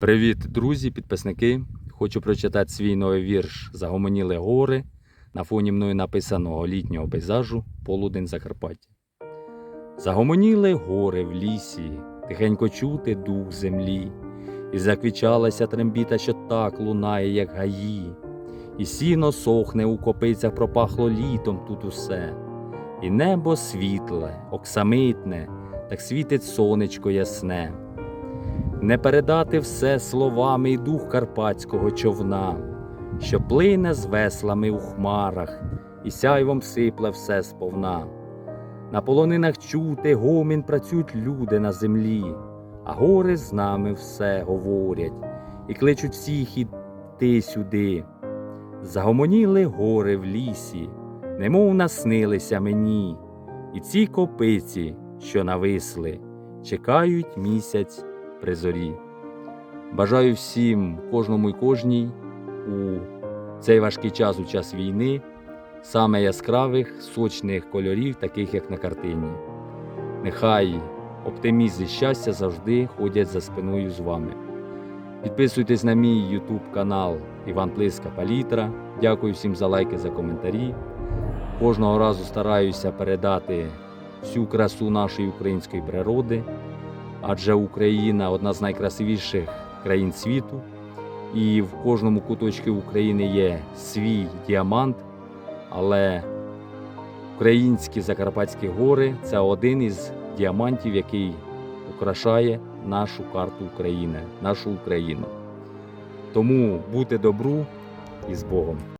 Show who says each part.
Speaker 1: Привіт, друзі, підписники. Хочу прочитати свій новий вірш Загомоніли гори на фоні мною написаного літнього пейзажу Полудень Закарпаття. Загомоніли гори в лісі, тихенько чути дух землі, і заквічалася трембіта, що так лунає, як гаї, і сіно сохне у копицях, пропахло літом тут усе, і небо світле, оксамитне, так світить сонечко ясне. Не передати все словами й дух карпатського човна, що плине з веслами у хмарах, і сяйвом сипле все сповна. На полонинах чути гомін працюють люди на землі, а гори з нами все говорять і кличуть всіх іти сюди. Загомоніли гори в лісі, немов наснилися мені, і ці копиці, що нависли, чекають місяць при зорі. Бажаю всім, кожному і кожній у цей важкий час, у час війни, саме яскравих, сочних кольорів, таких як на картині. Нехай оптимізм і щастя завжди ходять за спиною з вами. Підписуйтесь на мій YouTube канал Іван Плиска Палітра. Дякую всім за лайки, за коментарі. Кожного разу стараюся передати всю красу нашої української природи адже Україна одна з найкрасивіших країн світу, і в кожному куточку України є свій діамант, але українські Закарпатські гори це один із діамантів, який украшає нашу карту України, нашу Україну. Тому бути добру і з Богом.